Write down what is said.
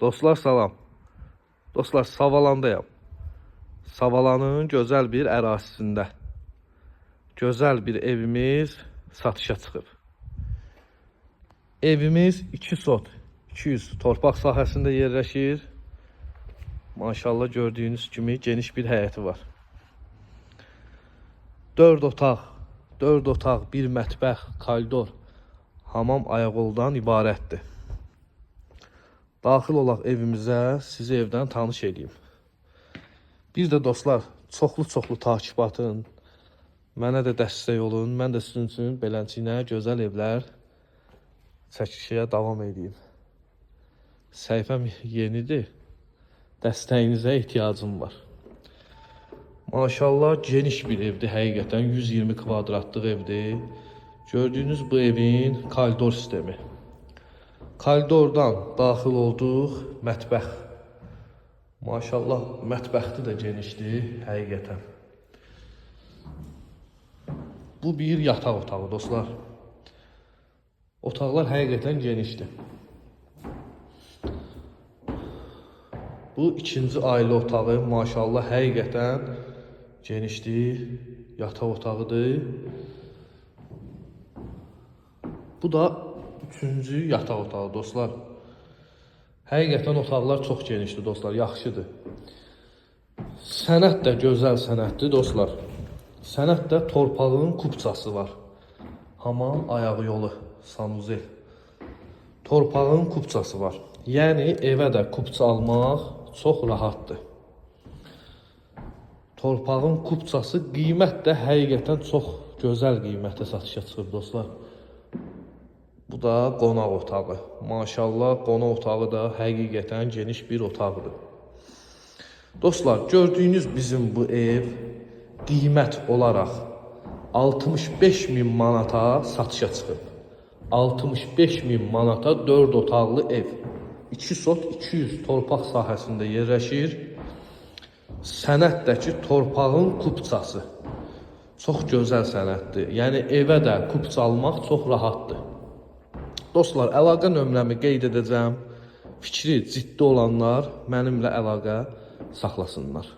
Dostlar salam. Dostlar Savalandayam. Savalanın gözəl bir ərazisində. Gözəl bir evimiz satışa çıxıb. Evimiz 2 sot, 200 torpaq sahəsində yerləşir. Maşallah gördüyünüz kimi geniş bir həyəti var. 4 otaq, 4 otaq, bir mətbəx, koridor, hamam ayaqoldan ibarətdir. Daxil olaq evimizə, sizi evdən tanış edeyim. Bir də dostlar, çoxlu-çoxlu takip atın. Mənə də dəstək olun. Mən də sizin üçün beləncə gözəl evlər çəkişə davam edeyim. Səhifəm yenidir. Dəstəyinizə ehtiyacım var. Maşallah geniş bir evdir həqiqətən 120 kvadratlıq evdir. Gördüyünüz bu evin koridor sistemi. Koridordan daxil olduq mətbəx. Maşallah mətbəxti də genişdir həqiqətən. Bu bir yataq otağı dostlar. Otaqlar həqiqətən genişdir. Bu ikinci ailə otağı maşallah həqiqətən genişdir. Yataq otağıdır. Bu da üçüncü yataq otağı dostlar. Həqiqətən otaqlar çox genişdir dostlar, yaxşıdır. Sənət də gözəl sənətdir dostlar. Sənətdə torpağın kupçası var. Hamam ayağı yolu, sanuzel. Torpağın kupçası var. Yəni evə də kupça almaq çox rahatdır. Torpağın kupçası qiymət də həqiqətən çox gözəl qiymətə satışa çıxır dostlar. Bu da qonaq otağı. Maşallah qonaq otağı da həqiqətən geniş bir otaqdır. Dostlar, gördüyünüz bizim bu ev qiymət olaraq 65 min manata satışa çıxıb. 65 min manata 4 otaqlı ev. 2 sot 200 torpaq sahəsində yerləşir. Sənətdəki torpağın kupçası. Çox gözəl sənətdir. Yəni evə də kupça almaq çox rahatdır. Dostlar, əlaqə nömrəmi qeyd edəcəm. Fikri ciddi olanlar mənimlə əlaqə saxlasınlar.